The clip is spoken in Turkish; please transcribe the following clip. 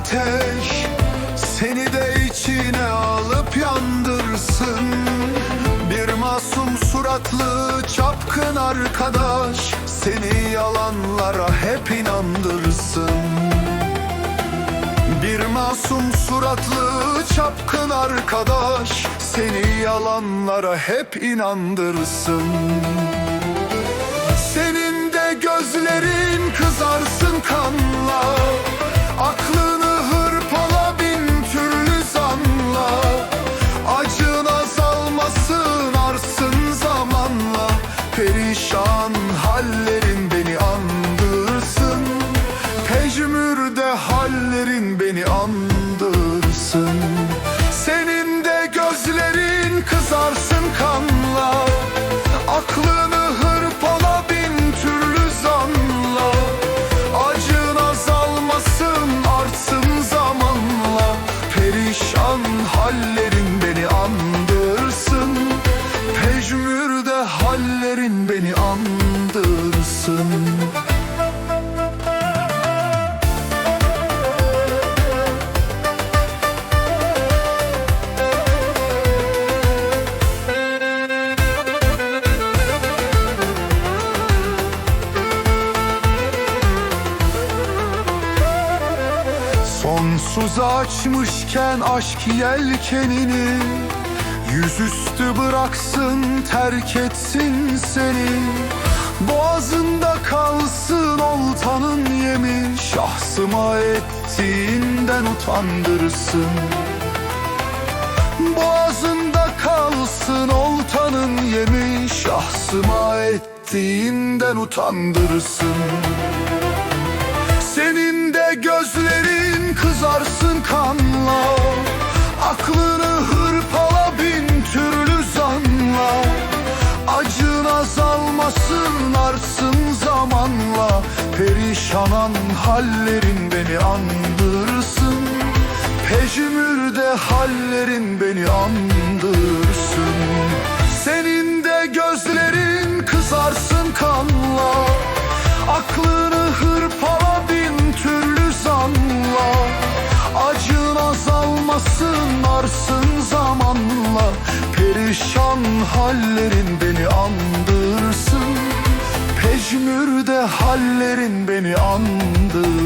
ateş Seni de içine alıp yandırsın. Bir masum suratlı çapkın arkadaş Seni yalanlara hep inandırsın. Bir masum suratlı çapkın arkadaş Seni yalanlara hep inandırsın. Pejmürde hallerin beni andırsın. Senin de gözlerin kızarsın kanla. Aklını hırpala bin türlü zanla. Acın azalmasın artsın zamanla. Perişan hallerin beni andırsın. Pejmürde hallerin beni Sonsuza açmışken aşk yelkenini Yüzüstü bıraksın terk etsin seni. Boğazında kalsın oltanın yemi Şahsıma ettiğinden utandırsın. Boğazında kalsın oltanın yemi Şahsıma ettiğinden utandırsın azalmasın arsın zamanla. Perişanan hallerin beni andırsın. Pejmürde hallerin beni andırsın. Senin de gözlerin kızarsın kanla. Aklını hırpala bin türlü zanla. Acın azalmasın arsın zamanla. Perişan hallerin beni andırsın Pejmürde hallerin beni andırsın